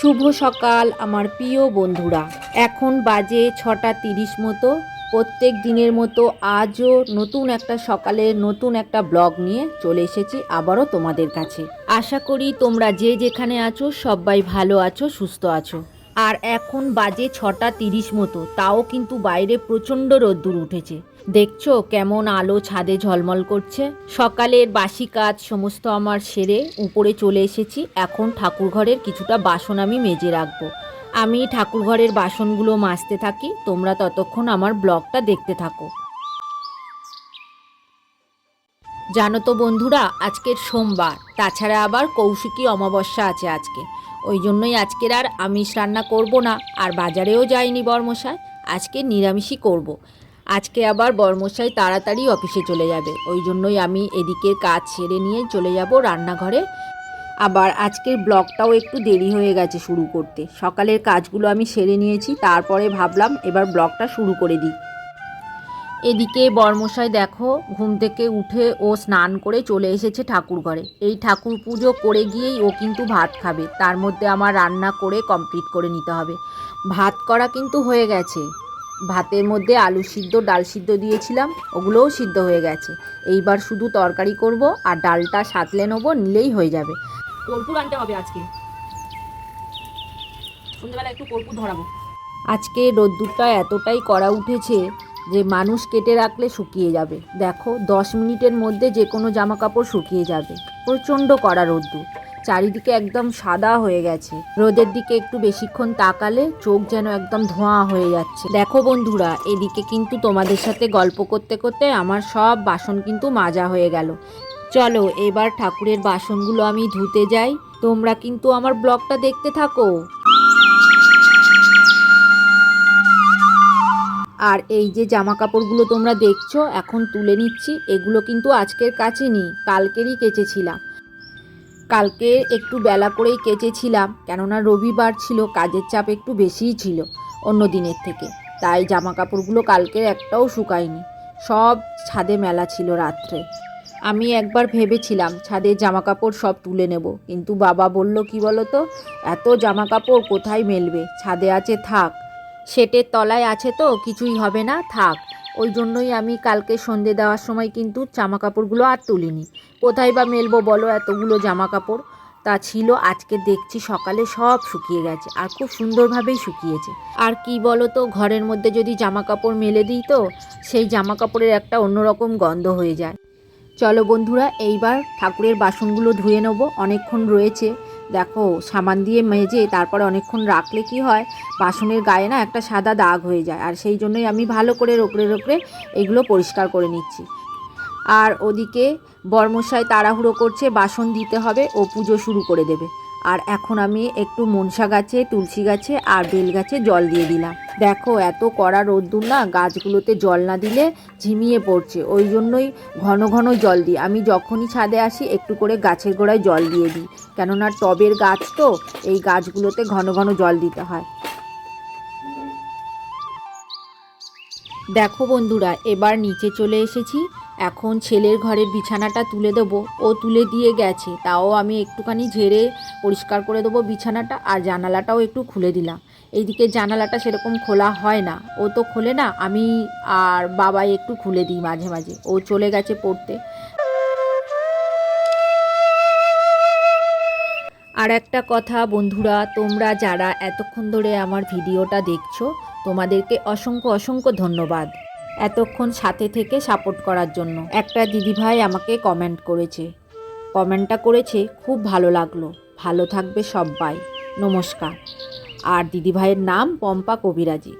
শুভ সকাল, আমার প্রিয় বন্ধুরা। এখন বাজে ছটা তিরিশ মতো। প্রত্যেক দিনের মতো আজও নতুন একটা সকালে নতুন একটা ব্লগ নিয়ে চলে এসেছি আবারও তোমাদের কাছে। আশা করি তোমরা যে যেখানে আছো সবাই ভালো আছো, সুস্থ আছো। আর এখন বাজে ছটা তিরিশ মতো, তাও কিন্তু বাইরে প্রচণ্ড রোদ্দুর উঠেছে। দেখছ কেমন আলো ছাদে ঝলমল করছে? সকালের বাসি কাজ সমস্ত আমার সেরে উপরে চলে এসেছি, এখন ঠাকুরঘরের কিছুটা বাসন আমি মেজে রাখব। আমি ঠাকুরঘরের বাসনগুলো মাজতে থাকি, তোমরা ততক্ষণ আমার ব্লগটা দেখতে থাকো। জানো তো বন্ধুরা, আজকের সোমবার। তাছাড়া আবার কৌশিকী অমাবস্যা আছে আজকে। ওই জন্যই আজকের আর আমিষ রান্না করব না, আর বাজারেও যাইনি বর্মশাই। আজকে নিরামিষই করব। আজকে আবার বর্মশাই তাড়াতাড়ি অফিসে চলে যাবে। ওই জন্যই আমি এদিকের কাজ সেরে নিয়ে চলে যাব রান্নাঘরে। আবার আজকের ব্লগটাও একটু দেরি হয়ে গেছে শুরু করতে। সকালের কাজগুলো আমি সেরে নিয়েছি, তারপরে ভাবলাম এবার ব্লগটা শুরু করে দিই। এদিকে বর্মশাই দেখো ঘুম থেকে উঠে ও স্নান করে চলে এসেছে ঠাকুর ঘরে। এই ঠাকুর পুজো করে গিয়েই ও কিন্তু ভাত খাবে। তার মধ্যে আমার রান্না করে কমপ্লিট করে নিতে হবে। ভাত করা কিন্তু হয়ে গেছে। ভাতের মধ্যে আলু সিদ্ধ ডাল সিদ্ধ দিয়েছিলাম ওগুলোও সিদ্ধ হয়ে গেছে। এইবার শুধু তরকারি করব আর ডালটা সাতলে নেব নিলেই হয়ে যাবে। কর্পূর আনতে হবে আজকে। সন্ধ্যেবেলা একটু কর্পূর ধরাবো। আজকে রোদ্দুরটা এতটাই করা উঠেছে যে মানুষ কেটে রাখলে শুকিয়ে যাবে। দেখো, দশ মিনিটের মধ্যে যে কোনো জামা কাপড় শুকিয়ে যাবে। প্রচণ্ড কড়া রোদ্দুর। চারিদিকে একদম সাদা হয়ে গেছে। রোদের দিকে একটু বেশিক্ষণ তাকালে চোখ যেন একদম ধোঁয়া হয়ে যাচ্ছে। দেখো বন্ধুরা, এদিকে কিন্তু তোমাদের সাথে গল্প করতে করতে আমার সব বাসন কিন্তু মাজা হয়ে গেল। চলো, এবার ঠাকুরের বাসনগুলো আমি ধুতে যাই। তোমরা কিন্তু আমার ব্লগটা দেখতে থাকো। আর এই যে জামা কাপড়গুলো তোমরা দেখছ, এখন তুলে নিচ্ছি। এগুলো কিন্তু আজকের কাছে কাচিনি, কালকেরই কেচেছিলাম। কালকে একটু বেলা করেই কেচেছিলাম, কেননা রবিবার ছিল, কাজের চাপ একটু বেশিই ছিল অন্য দিনের থেকে। তাই জামা কাপড়গুলো কালকের একটাও শুকায়নি। সব ছাদে মেলা ছিল রাত্রে। আমি একবার ভেবেছিলাম ছাদের জামা কাপড় সব তুলে নেব, কিন্তু বাবা বলল, কি বলো তো এত জামা কাপড় কোথায় মেলবে? ছাদে আছে থাক। সেটের তলায় আছে তো, কিছুই হবে না, থাক। ওই জন্যই আমি কালকে সন্ধে দেওয়ার সময় কিন্তু জামা কাপড়গুলো আর তুলিনি। কোথায় বা মেলবো বলো এতগুলো জামা কাপড় তা ছিল, আজকে দেখছি সকালে সব শুকিয়ে গেছে, আর খুব সুন্দরভাবেই শুকিয়েছে। আর কি বলো তো, ঘরের মধ্যে যদি জামা কাপড় মেলে দিই তো, সেই জামা কাপড়ের একটা অন্যরকম গন্ধ হয়ে যায়। চলো বন্ধুরা, এইবার ঠাকুরের বাসনগুলো ধুয়ে নেব, অনেকক্ষণ রয়েছে। দেখো সামান দিয়ে মেজে তারপরে অনেকক্ষণ রাখলে কি হয়, বাসনের গায়ে না একটা সাদা দাগ হয়ে যায়। আর সেই জন্যই আমি ভালো করে রোকড়ে রোকড়ে এগুলো পরিষ্কার করে নিচ্ছি। আর ওদিকে বর্মশাই তাড়াহুড়ো করছে, বাসন দিতে হবে, ও পুজো শুরু করে দেবে। আর এখন আমি একটু মনসা গাছে, তুলসী গাছে আর বেল গাছে জল দিয়ে দিলাম। দেখো এত কড়া রোদ্দুর না, গাছগুলোতে জল না দিলে ঝিমিয়ে পড়ছে। ওই জন্যই ঘন ঘন জল দিই। আমি যখনই ছাদে আসি, একটু করে গাছের গোড়ায় জল দিয়ে দিই। কেননা টবের গাছ তো, এই গাছগুলোতে ঘন ঘন জল দিতে হয়। দেখো বন্ধুরা, এবার নিচে চলে এসেছি। এখন ছেলের ঘরের বিছানাটা তুলে দেবো। ও তুলে দিয়ে গেছে। তাও আমি একটুখানি ঝেড়ে পরিষ্কার করে দেবো বিছানাটা আর জানালাটাও একটু খুলে দিলাম। এইদিকে জানালাটা সেরকম খোলা হয় না। ও তো খোলে না, আমি আর বাবাই একটু খুলে দিই মাঝে মাঝে। ও চলে গেছে পড়তে। আর একটা কথা বন্ধুরা, তোমরা যারা এতক্ষণ ধরে আমার ভিডিওটা দেখছ, তোমাদেরকে অসংখ্য অসংখ্য ধন্যবাদ। এতক্ষণ সাথে থেকে সাপোর্ট করার জন্য। একটা দিদিভাই আমাকে কমেন্ট করেছে। কমেন্টটা করেছে, খুব ভালো লাগল। ভালো থাকবে সবাই নমস্কার। আর দিদিভাইয়ের নাম পম্পা কবিরাজি।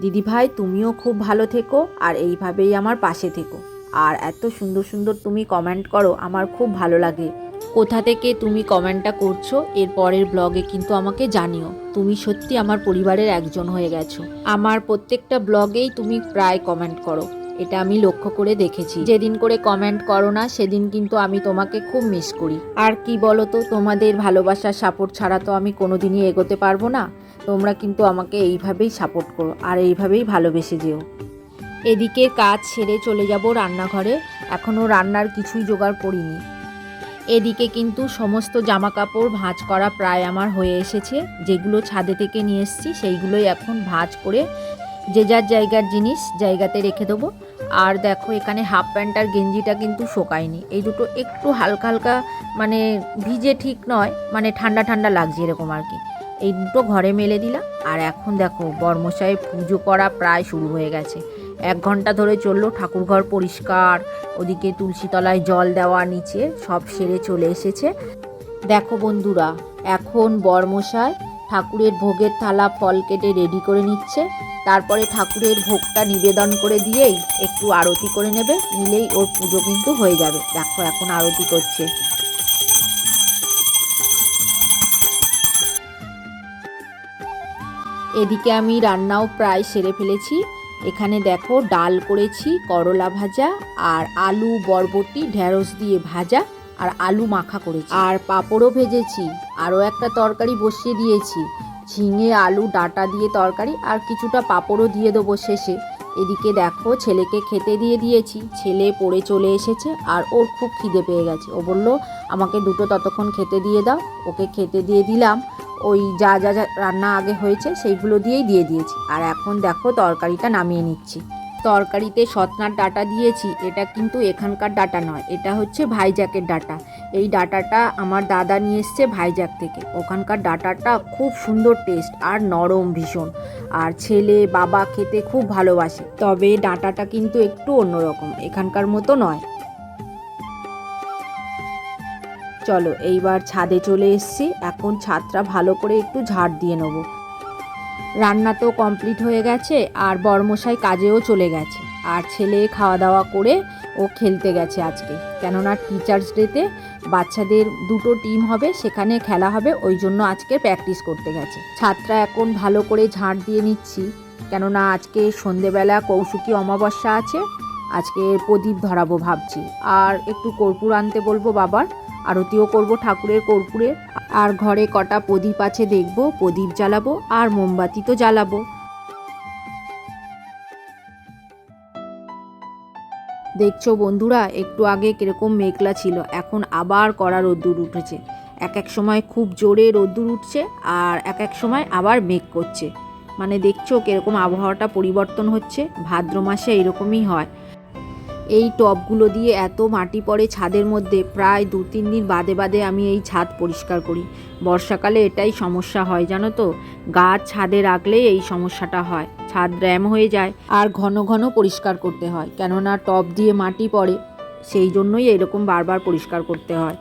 দিদিভাই, তুমিও খুব ভালো থেকো আর এইভাবেই আমার পাশে থেকো। আর এত সুন্দর সুন্দর তুমি কমেন্ট করো, আমার খুব ভালো লাগে। কোথা থেকে তুমি কমেন্টটা করছ, এর পরের ব্লগে কিন্তু আমাকে জানিও। তুমি সত্যি আমার পরিবারের একজন হয়ে গেছো। আমার প্রত্যেকটা ব্লগেই তুমি প্রায় কমেন্ট করো। এটা আমি লক্ষ্য করে দেখেছি। যেদিন করে কমেন্ট করো না, সেদিন কিন্তু আমি তোমাকে খুব মিস করি। আর কি বলো তো তোমাদের ভালোবাসার সাপোর্ট ছাড়া তো আমি কোনোদিনই এগোতে পারব না। তোমরা কিন্তু আমাকে এইভাবেই সাপোর্ট করো আর এইভাবেই ভালোবেসে যেও। এদিকে কাজ সেরে চলে যাব রান্নাঘরে। এখনও রান্নার কিছুই জোগাড় করিনি। এদিকে কিন্তু সমস্ত জামা কাপড় ভাঁজ করা প্রায় আমার হয়ে এসেছে। যেগুলো ছাদে থেকে নিয়ে এসেছি, সেইগুলোই এখন ভাঁজ করে যে যার জায়গার জিনিস জায়গাতে রেখে দেবো। আর দেখো, এখানে হাফ প্যান্ট আর গেঞ্জিটা কিন্তু শোকায়নি। এই দুটো একটু হালকা হালকা মানে ভিজে ঠিক নয় মানে ঠান্ডা ঠান্ডা লাগছে এরকম আর কি। এই দুটো ঘরে মেলে দিলাম। আর এখন দেখো বর্মশাই পুজো করা প্রায় শুরু হয়ে গেছে। এক ঘণ্টা ধরে চলল, ঠাকুরঘর পরিষ্কার, ওদিকে তুলসীতলায় জল দেওয়া, নিচে সব সেরে চলে এসেছে। দেখো বন্ধুরা, এখন বর্মশাই ঠাকুরের ভোগের থালা ফল কেটে রেডি করে নিচ্ছে। তারপরে ঠাকুরের ভোগটা নিবেদন করে দিয়েই একটু আরতি করে নেবে, নিলেই ওর পুজো কিন্তু হয়ে যাবে। দেখো এখন আরতি করছে। এদিকে আমি রান্নাও প্রায় সেরে ফেলেছি। এখানে দেখো ডাল করেছি, করলা ভাজা আর আলু, বরবটি, ঢেঁড়স দিয়ে ভাজা আর আলু মাখা করেছি। আর পাঁপড়ও ভেজেছি, আরও একটা তরকারি বসিয়ে দিয়েছি। ঝিঙে, আলু, ডাটা দিয়ে তরকারি আর কিছুটা পাঁপড়ও দিয়ে দেবো শেষে। এদিকে দেখো ছেলেকে খেতে দিয়ে দিয়েছি, ছেলে পড়ে চলে এসেছে আর ওর খুব খিদে পেয়ে গেছে। ও বলল, আমাকে দুটো ততক্ষণ খেতে দিয়ে দাও। ওকে খেতে দিয়ে দিলাম। ওই যা যা যা রান্না আগে হয়েছে সেইগুলো দিয়েই দিয়ে দিয়েছি। আর এখন দেখো তরকারিটা নামিয়ে নিচ্ছি। তরকারিতে সতনার ডাটা দিয়েছি, এটা কিন্তু এখানকার ডাটা নয়, এটা হচ্ছে ভাইজাকের ডাটা। এই ডাটাটা আমার দাদা নিয়ে এসছে ভাইজাক থেকে। ওখানকার ডাটাটা খুব সুন্দর টেস্ট আর নরম ভীষণ। আর ছেলে, বাবা খেতে খুব ভালোবাসে। তবে ডাটাটা কিন্তু একটু অন্যরকম, এখানকার মতো নয়। চলো, এইবার ছাদে চলে এসছি। এখন ছাদটা ভালো করে একটু ঝাড় দিয়ে নেব। রান্না তো কমপ্লিট হয়ে গেছে, আর বর্মশাই কাজেও চলে গেছে। আর ছেলে খাওয়া দাওয়া করে ও খেলতে গেছে আজকে। কেননা টিচার্স ডেতে বাচ্চাদের দুটো টিম হবে, সেখানে খেলা হবে, ওই জন্য আজকে প্র্যাকটিস করতে গেছে। ছাত্রা এখন ভালো করে ঝাঁট দিয়ে নিচ্ছি। কেননা আজকে সন্ধেবেলা কৌশুকী অমাবস্যা আছে, আজকে প্রদীপ ধরাবো ভাবছি। আর একটু কর্পূর আনতে বলব বাবার। আরতিও করব ঠাকুরের কর্পূরে। আর ঘরে কটা প্রদীপ আছে দেখব, প্রদীপ জ্বালাবো আর মোমবাতি তো জ্বালাবো। দেখছ বন্ধুরা, একটু আগে কীরকম মেঘলা ছিল, এখন আবার কড়া রোদ্দুর উঠেছে। এক এক সময় খুব জোরে রোদ্দুর উঠছে আর এক এক সময় আবার মেঘ করছে। মানে দেখছ কীরকম আবহাওয়াটা পরিবর্তন হচ্ছে, ভাদ্র মাসে এরকমই হয়। এই টবগুলো দিয়ে এত মাটি পড়ে ছাদের মধ্যে, প্রায় দু তিন দিন বাদে বাদে আমি এই ছাদ পরিষ্কার করি। বর্ষাকালে এটাই সমস্যা হয়, জানো তো? গাছ ছাদে রাখলেই এই সমস্যাটা হয়। ছাদ র্যাম হয়ে যায় আর ঘন ঘন পরিষ্কার করতে হয়, কেননা টব দিয়ে মাটি পড়ে, সেই জন্যই এরকম বারবার পরিষ্কার করতে হয়।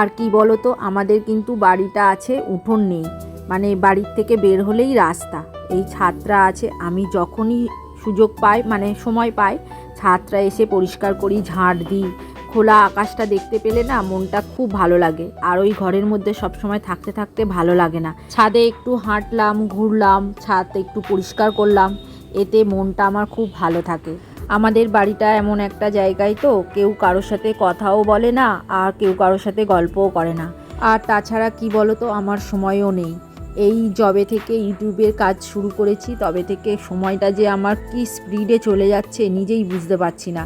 আর কি বলো তো আমাদের কিন্তু বাড়িটা আছে, উঠোন নেই। মানে বাড়ির থেকে বের হলেই রাস্তা। এই ছাদটা আছে, আমি যখনই সুযোগ পাই মানে সময় পাই ছাদটা এসে পরিষ্কার করি, ঝাঁট দিই। খোলা আকাশটা দেখতে পেলে না মনটা খুব ভালো লাগে। আর ওই ঘরের মধ্যে সব সময় থাকতে থাকতে ভালো লাগে না। ছাদে একটু হাঁটলাম, ঘুরলাম ছাদ একটু পরিষ্কার করলাম, এতে মনটা আমার খুব ভালো থাকে। আমাদের বাড়িটা এমন একটা জায়গায় তো, কেউ কারোর সাথে কথাও বলে না, আর কেউ কারোর সাথে গল্পও করে না। আর তাছাড়া কি বলো তো আমার সময়ও নেই। এই জবে থেকে ইউটিউবের কাজ শুরু করেছি। তবে থেকে সময়টা যে আমার কি স্পিডে চলে যাচ্ছে নিজেই বুঝতে পারছি না।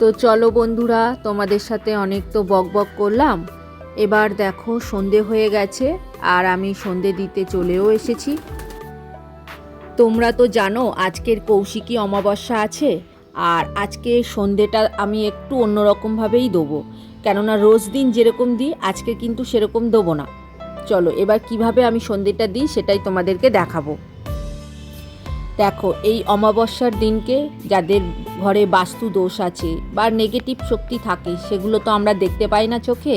তো চলো বন্ধুরা, তোমাদের সাথে অনেক তো বক বক করলাম। এবার দেখো সন্ধে হয়ে গেছে আর আমি সন্ধে দিতে চলেও এসেছি। তোমরা তো জানো আজকের কৌশিকী অমাবস্যা আছে আর আজকে সন্ধেটা আমি একটু অন্যরকমভাবেই দেবো। কেননা রোজ দিন যেরকম দিই, আজকে কিন্তু সেরকম দেবো না। চলো, এবার কীভাবে আমি সন্ধেটা দিই সেটাই তোমাদেরকে দেখাবো। দেখো, এই অমাবস্যার দিনকে যাদের ঘরে বাস্তু দোষ আছে বা নেগেটিভ শক্তি থাকে, সেগুলো তো আমরা দেখতে পাই না চোখে।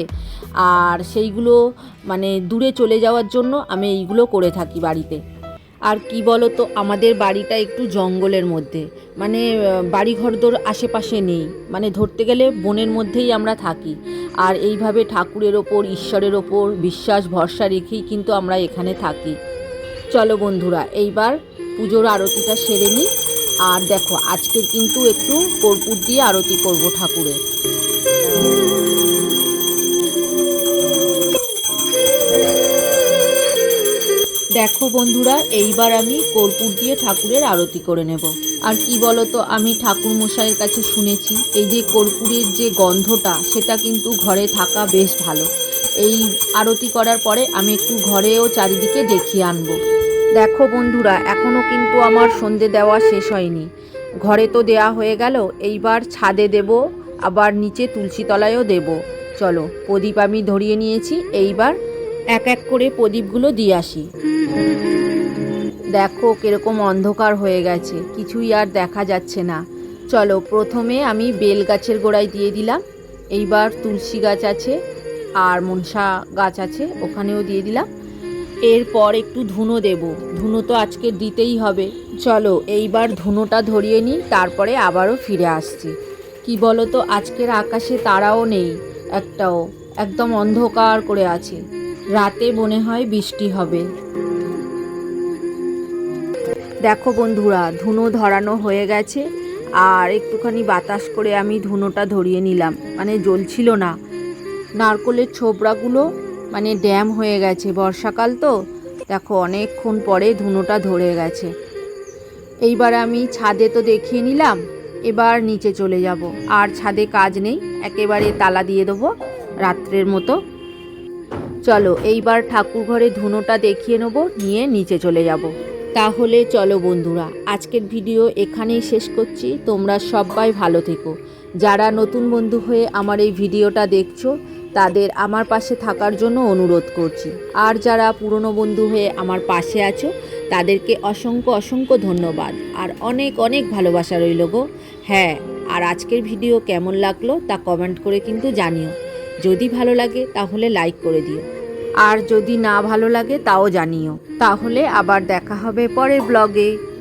আর সেইগুলো মানে দূরে চলে যাওয়ার জন্য আমি এইগুলো করে থাকি বাড়িতে। আর কি বলো তো আমাদের বাড়িটা একটু জঙ্গলের মধ্যে। মানে বাড়িঘরদোর আশেপাশে নেই। মানে ধরতে গেলে বনের মধ্যেই আমরা থাকি। আর এইভাবে ঠাকুরের ওপর, ঈশ্বরের ওপর বিশ্বাস, ভরসা রেখেই কিন্তু আমরা এখানে থাকি। চলো বন্ধুরা, এইবার পুজোর আরতিটা সেরে নিই। আর দেখো, আজকে কিন্তু একটু কর্পূর দিয়ে আরতি করব ঠাকুরের। দেখো বন্ধুরা, এইবার আমি কর্পূর দিয়ে ঠাকুরের আরতি করে নেব। আর কি বলতো, আমি ঠাকুর মশাইয়ের কাছে শুনেছি, এই যে কর্পূরের যে গন্ধটা, সেটা কিন্তু ঘরে থাকা বেশ ভালো। এই আরতি করার পরে আমি একটু ঘরেও চারিদিকে দেখিয়ে আনব। দেখো বন্ধুরা এখনও কিন্তু আমার সন্ধে দেওয়া শেষ হয়নি। ঘরে তো দেয়া হয়ে গেল, এইবার ছাদে দেব, আবার নিচে তুলসী তলায়ও দেব। চলো, প্রদীপ আমি ধরিয়ে নিয়েছি, এইবার এক এক করে প্রদীপগুলো দিয়ে আসি। দেখো কীরকম অন্ধকার হয়ে গেছে, কিছুই আর দেখা যাচ্ছে না। চলো, প্রথমে আমি বেল গাছের গোড়ায় দিয়ে দিলাম। এইবার তুলসী গাছ আছে, আর মনসা গাছ আছে, ওখানেও দিয়ে দিলাম। এরপর একটু ধুনো দেব। ধুনো তো আজকে দিতেই হবে। চলো, এইবার ধুনোটা ধরিয়ে নিই, তারপরে আবারও ফিরে আসছি। কি বলো তো, আজকের আকাশে তারাও নেই, একটাও। একদম অন্ধকার করে আছে। রাতে মনে হয় বৃষ্টি হবে। দেখো বন্ধুরা, ধুনো ধরানো হয়ে গেছে। আর একটুখানি বাতাস করে আমি ধুনোটা ধরিয়ে নিলাম। মানে জ্বলছিল না। নারকলের ছোবড়াগুলো মানে ড্যাম হয়ে গেছে। বর্ষাকাল তো। দেখো অনেকক্ষণ পরে ধুনোটা ধরে গেছে। এইবার আমি ছাদে তো দেখিয়ে নিলাম। এবার নিচে চলে যাব। আর ছাদে কাজ নেই। একেবারে তালা দিয়ে দেবো রাত্রের মতো। চলো, এইবার ঠাকুর ঘরে ধুনোটা দেখিয়ে নেব, নিয়ে নিচে চলে যাব। তাহলে চলো বন্ধুরা, আজকের ভিডিও এখানেই শেষ করছি। তোমরা সবাই ভালো থেকো। যারা নতুন বন্ধু হয়ে আমার এই ভিডিওটা দেখছ, তাদের আমার পাশে থাকার জন্য অনুরোধ করছি। আর যারা পুরনো বন্ধু হয়ে আমার পাশে আছো, তাদেরকে অসংখ্য অসংখ্য ধন্যবাদ। আর অনেক অনেক ভালোবাসা রইল গো। হ্যাঁ আর আজকের ভিডিও কেমন লাগল তা কমেন্ট করে কিন্তু জানিও। যদি ভালো লাগে, তাহলে লাইক করে দিও। আর যদি না ভালো লাগে, তাও জানিও। তাহলে আবার দেখা হবে পরের ব্লগে